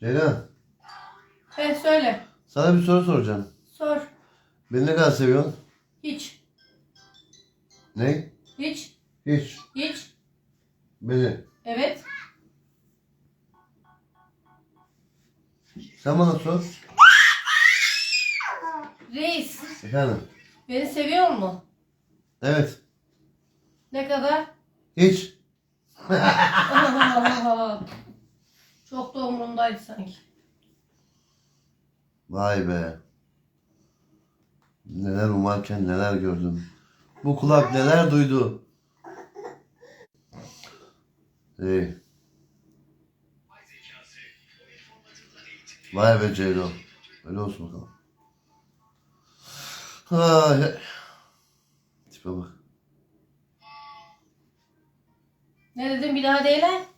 Ceylan, He söyle. sana bir soru soracağım. Sor. Beni ne kadar seviyorsun? Hiç. Ne? Hiç. Hiç. Hiç. Beni. Evet. Sen bana sor. Reis. Efendim. Beni seviyor mu? Evet. Ne kadar? Hiç. Çok da umurumdaydı sanki. Vay be. Neler umarken neler gördüm. Bu kulak neler duydu. İyi. Vay be Ceylo. Öyle olsun bakalım. Ay. Tipe bak. Ne dedim bir daha değil ha?